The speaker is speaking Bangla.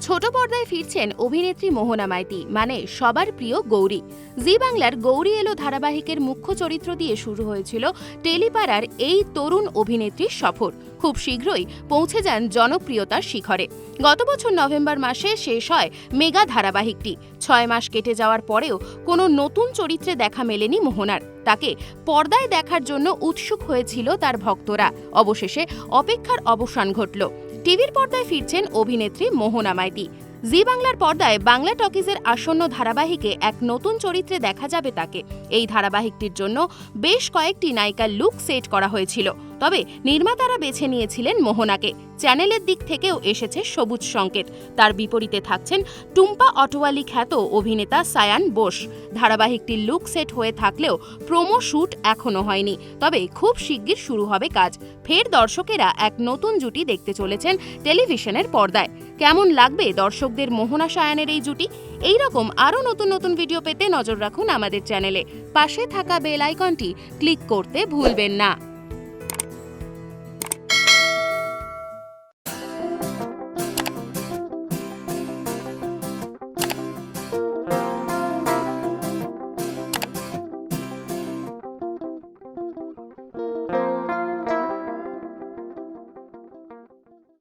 ছোট পর্দায় ফিরছেন অভিনেত্রী মোহনা মাইতি মানে সবার প্রিয় গৌরী। জি বাংলার গৌরী এলো ধারাবাহিকের মুখ্য চরিত্র দিয়ে শুরু হয়েছিল টেলিপাড়ার এই তরুণ অভিনেত্রীর সফর। খুব শীঘ্রই পৌঁছে যান জনপ্রিয়তার শিখরে। গত বছর নভেম্বর মাসে শেষ হয় মেগা ধারাবাহিকটি। ছয় মাস কেটে যাওয়ার পরেও কোনো নতুন চরিত্রে দেখা মেলেনি মোহনার। তাকে পর্দায় দেখার জন্য উৎসুক হয়েছিল তার ভক্তরা। অবশেষে অপেক্ষার অবসান ঘটল। টিভির পর্দায় ফিরছেন অভিনেত্রী মোহনা মাইতি। জি বাংলার পর্দায় বাংলা টকিজের আসন্ন ধারাবাহিকে এক নতুন চরিত্রে দেখা যাবে তাকে। এই ধারাবাহিকটির জন্য বেশ কয়েকটি নায়িকার লুক সেট করা হয়েছিল। তবে নির্মাতারা বেছে নিয়েছিলেন মোহনাকে। চ্যানেলের দিক থেকেও এসেছে সবুজ সংকেত। তার বিপরীতে থাকছেন টুম্পা অটোয়ালি খ্যাত অভিনেতা সায়ান বোস। ধারাবাহিকটির লুক সেট হয়ে থাকলেও প্রোমো শ্যুট এখনও হয়নি। তবে খুব শিগগির শুরু হবে কাজ। ফের দর্শকেরা এক নতুন জুটি দেখতে চলেছেন টেলিভিশনের পর্দায়। কেমন লাগবে দর্শকদের মোহনা সায়ানের এই জুটি? এই রকম আরও নতুন নতুন ভিডিও পেতে নজর রাখুন আমাদের চ্যানেলে। পাশে থাকা বেল আইকনটি ক্লিক করতে ভুলবেন না।